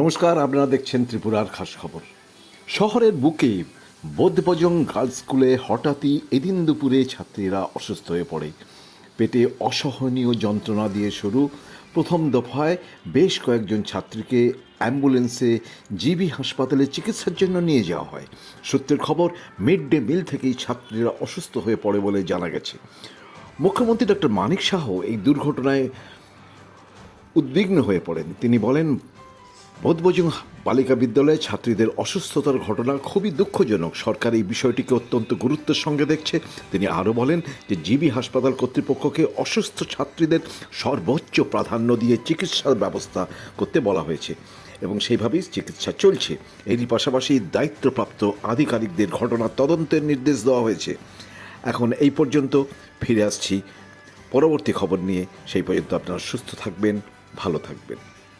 নমস্কার, আপনারা দেখছেন ত্রিপুরার খাস খবর। শহরের বুকে বোধবজং গার্লস স্কুলে হঠাৎই এদিন দুপুরে ছাত্রীরা অসুস্থ হয়ে পড়ে। পেটে অসহনীয় যন্ত্রণা দিয়ে শুরু। প্রথম দফায় বেশ কয়েকজন ছাত্রীকে অ্যাম্বুলেন্সে জিবি হাসপাতালে চিকিৎসার জন্য নিয়ে যাওয়া হয়। সত্যের খবর, মিড ডে মিল থেকেই ছাত্রীরা অসুস্থ হয়ে পড়ে বলে জানা গেছে। মুখ্যমন্ত্রী ডক্টর মানিক শাহ এই দুর্ঘটনায় উদ্বিগ্ন হয়ে পড়েন। তিনি বলেন বোধবজং বালিকা বিদ্যালয়ে ছাত্রীদের অসুস্থতার ঘটনা খুবই দুঃখজনক। সরকার এই বিষয়টিকে অত্যন্ত গুরুত্বের সঙ্গে দেখছে। তিনি আরও বলেন যে, জিবি হাসপাতাল কর্তৃপক্ষকে অসুস্থ ছাত্রীদের সর্বোচ্চ প্রাধান্য দিয়ে চিকিৎসার ব্যবস্থা করতে বলা হয়েছে এবং সেইভাবেই চিকিৎসা চলছে। এরই পাশাপাশি দায়িত্বপ্রাপ্ত আধিকারিকদের ঘটনার তদন্তের নির্দেশ দেওয়া হয়েছে। এখন এই পর্যন্ত ফিরে আসছি। পরবর্তী খবর নিয়ে সেই পর্যন্ত আপনারা সুস্থ থাকবেন, ভালো থাকবেন।